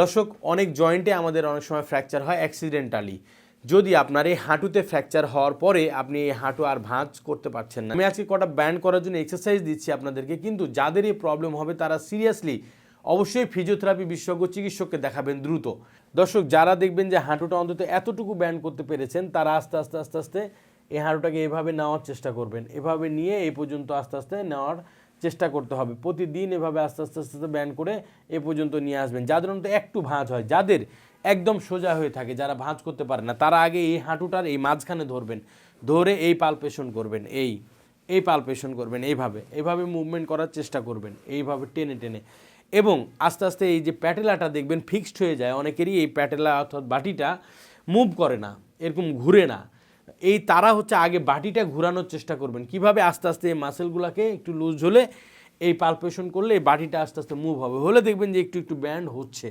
দর্শক, অনেক জয়েন্টে আমাদের অনেক সময় ফ্র্যাকচার হয় অ্যাক্সিডেন্টালি যদি আপনার এই হাঁটুতে ফ্র্যাকচার হওয়ার পরে আপনি এই হাঁটু আর ভাঁজ করতে পারছেন না। আমি আজকে কটা ব্যান্ড করার জন্য এক্সারসাইজ দিচ্ছি আপনাদেরকে, কিন্তু যাদের এই প্রবলেম হবে তারা সিরিয়াসলি অবশ্যই ফিজিওথেরাপি বিশেষজ্ঞ চিকিৎসককে দেখাবেন দ্রুত। দর্শক, যারা দেখবেন যে হাঁটুটা অন্তত এতটুকু ব্যান্ড করতে পেরেছেন, তারা আস্তে আস্তে আস্তে আস্তে এই হাঁটুটাকে এভাবে নেওয়ার চেষ্টা করবেন। এভাবে নিয়ে এই পর্যন্ত আস্তে আস্তে নেওয়ার চেষ্টা করতে হবে। প্রতিদিন এভাবে আস্তে আস্তে আস্তে আস্তে ব্যান্ড করে এ পর্যন্ত নিয়ে আসবেন। যাদের অন্তত একটু ভাঁজ হয়, যাদের একদম সোজা হয়ে থাকে, যারা ভাঁজ করতে পারে না, তারা আগে এই হাঁটুটার এই মাঝখানে ধরবেন। ধরে এই পালপেশন করবেন, এই এই পালপেশন করবেন, এইভাবে এইভাবে মুভমেন্ট করার চেষ্টা করবেন, এইভাবে টেনে টেনে। এবং আস্তে আস্তে এই যে প্যাটেলাটা দেখবেন ফিক্সড হয়ে যায়। অনেকেরই এই প্যাটেলা অর্থাৎ বাটিটা মুভ করে না, এরকম ঘুরে না। এই তারা হচ্ছে আগে বাটিটা ঘুরানোর চেষ্টা করবেন। কীভাবে আস্তে আস্তে এই মাসেলগুলোকে একটু লুজ হলে এই পালপেশন করলে এই বাটিটা আস্তে আস্তে মুভ হবে। হলে দেখবেন যে একটু একটু ব্যান্ড হচ্ছে।